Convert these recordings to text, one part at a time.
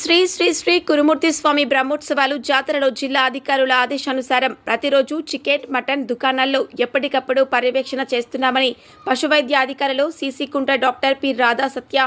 శ్రీ శ్రీ శ్రీ కురుమూర్తి స్వామి బ్రహ్మోత్సవాలు జాతరలో జిల్లా అధికారుల ఆదేశానుసారం ప్రతిరోజు చికెన్ మటన్ దుకాణాల్లో ఎప్పటికప్పుడు పర్యవేక్షణ చేస్తున్నామని పశువైద్య అధికారులు CC Kunta doctor P Radha Satya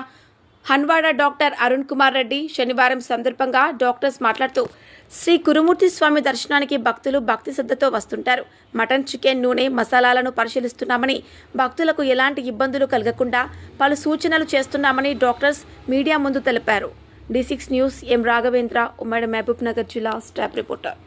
Hanwada doctor Arun Kumar Reddy శనివారం సందర్భంగా డాక్టర్స్ మాట్లాడుతూ శ్రీ కురుమూర్తి స్వామి దర్శనానికి భక్తులు భక్తి శ్రద్ధతో వస్తుంటారు. మటన్ చికెన్ నూనె మసాలాలను పరిశీలిస్తున్నామని భక్తులకు ఎలాంటి ఇబ్బందులు కలగకుండా పలు సూచనలు చేస్తున్నామని డాక్టర్స్ మీడియా ముందు తెలిపారు. D six news M Raghavendra ఉమ్మడి మహబూబ్ నగర్ జిల్లా స్టాఫ్ రిపోర్టర్.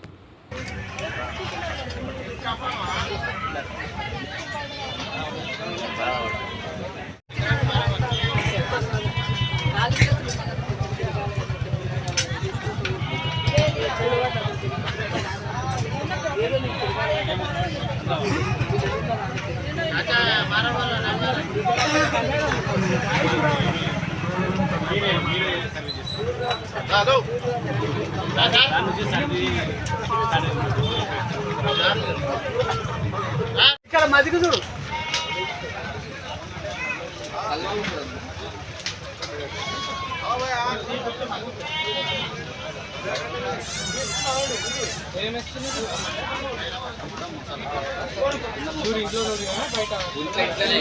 ఇక్కడ మదికి చూడు. బయట. ఇట్లనే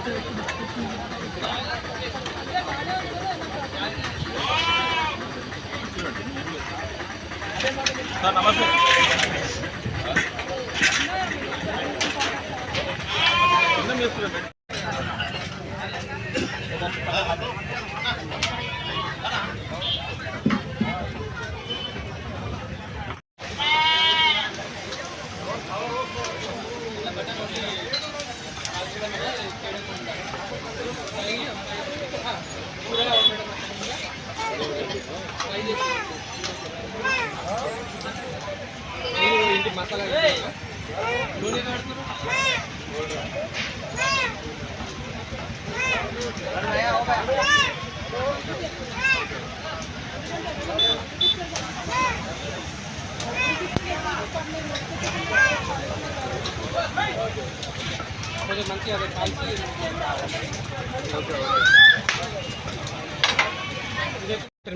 పోతే అసలు అసలు పని అయితే కాదు, ఖరాబ్ అయితే ఒక్క రోజు. చికెన్ మాట సరేలేండి ఇది ఇంటి మసాలా నూనె కొంచెం మంచిగా అదే కాల్చి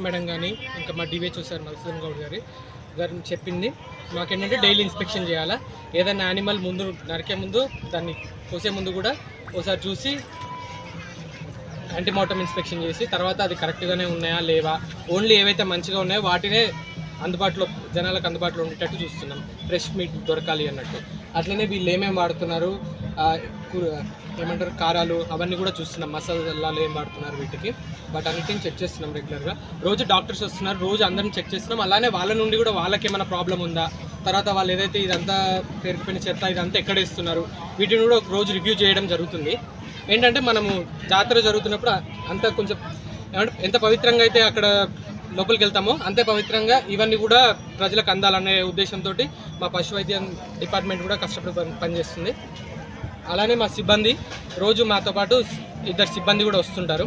మేడం కానీ ఇంకా మా డివైచ్ సార్ మధుసూదన్ గౌడ్ గారి. గారిని చెప్పింది. మాకేంటంటే డైలీ ఇన్స్పెక్షన్ చేయాలా. ఏదైనా యానిమల్ ముందు నరికే ముందు దాన్ని కోసే ముందు కూడా ఒకసారి చూసి యాంటీమాటం ఇన్స్పెక్షన్ చేసి తర్వాత అది కరెక్ట్గానే ఉన్నాయా లేవా? ఓన్లీ ఏవైతే మంచిగా ఉన్నాయో వాటినే అందుబాటులో జనాలకు అందుబాటులో ఉండేటట్టు చూస్తున్నాం. ఫ్రెష్ మీట్ దొరకాలి అన్నట్టు. అట్లనే వీళ్ళు ఏమేమి వాడుతున్నారు? ఏమంటారు కారాలు అవన్నీ కూడా చూస్తున్నాం. మసాలాలు ఏం వాడుతున్నారు వీటికి. బట్ అన్నిటిని చెక్ చేస్తున్నాం రెగ్యులర్గా రోజు డాక్టర్స్ వస్తున్నారు. రోజు అందరిని చెక్ చేస్తున్నాం. అలానే వాళ్ళ నుండి కూడా వాళ్ళకి ఏమైనా ప్రాబ్లం ఉందా? తర్వాత వాళ్ళు ఏదైతే ఇదంతా పేరుకుపోయిన చెత్త ఇదంతా ఎక్కడేస్తున్నారు వీటిని కూడా ఒక రోజు రివ్యూ చేయడం జరుగుతుంది. ఏంటంటే మనము జాతర జరుగుతున్నప్పుడు అంత కొంచెం ఎంత పవిత్రంగా అయితే అక్కడ లోపలికి వెళ్తామో అంతే పవిత్రంగా ఇవన్నీ కూడా ప్రజలకు అందాలనే ఉద్దేశంతో మా పశు వైద్యం డిపార్ట్మెంట్ కూడా కష్టపడి పనిచేస్తుంది. అలానే మా సిబ్బంది రోజు మాతో పాటు ఇద్దరు సిబ్బంది కూడా వస్తుంటారు.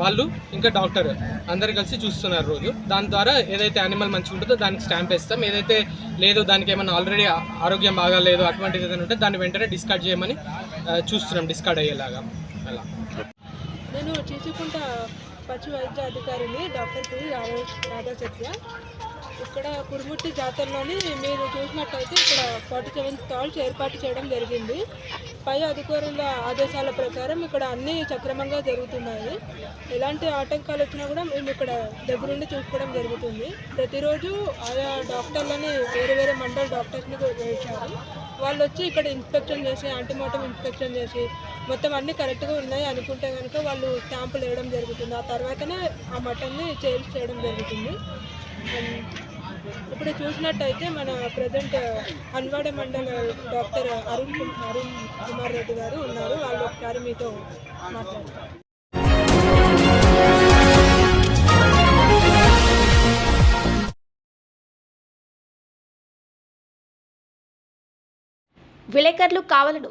వాళ్ళు ఇంకా డాక్టర్ అందరు కలిసి చూస్తున్నారు రోజు. దాని ద్వారా ఏదైతే యానిమల్ మంచిగా ఉంటుందో దానికి స్టాంప్ వేస్తాం. ఏదైతే లేదో దానికి ఏమైనా ఆల్రెడీ ఆరోగ్యం బాగాలేదు అటువంటిది ఏదైనా ఉంటే దాన్ని వెంటనే డిస్కార్డ్ చేయమని చూస్తున్నాం. డిస్కార్డ్ అయ్యేలాగా. అలా. నేను చీచుకుంట పశు వైద్య అధికారిని డాక్టర్ పి రాధా సత్య ఇక్కడ కురుముట్టి జాతరలోని మీరు చూసినట్టయితే ఇక్కడ ఫార్టీ సెవెన్ స్టాల్స్ ఏర్పాటు చేయడం జరిగింది. పై అధికారుల ఆదేశాల ప్రకారం ఇక్కడ అన్నీ సక్రమంగా జరుగుతున్నాయి. ఎలాంటి ఆటంకాలు వచ్చినా కూడా మేము ఇక్కడ దగ్గరుండి చూసుకోవడం జరుగుతుంది. ప్రతిరోజు ఆయా డాక్టర్లని వేరే వేరే మండల డాక్టర్స్ని వేశారు. వాళ్ళు వచ్చి ఇక్కడ ఇన్స్పెక్షన్ చేసి యాంటీమార్టం ఇన్స్పెక్షన్ చేసి మొత్తం అన్నీ కరెక్ట్గా ఉన్నాయి అనుకుంటే కనుక వాళ్ళు స్టాంపులు వేయడం జరుగుతుంది. ఆ తర్వాతనే ఆ మటన్ని చేంజ్ చేయడం జరుగుతుంది. అండ్ ఇప్పుడు చూసినట్టయితే మన ప్రజెంట్ అన్వాడ మండల డాక్టర్ అరుణ్ అరుణ్ కుమార్ రెడ్డి గారు ఉన్నారు. వాళ్ళు ఒకసారి మీతో మాట్లాడతారు. విలేకరులు కావలను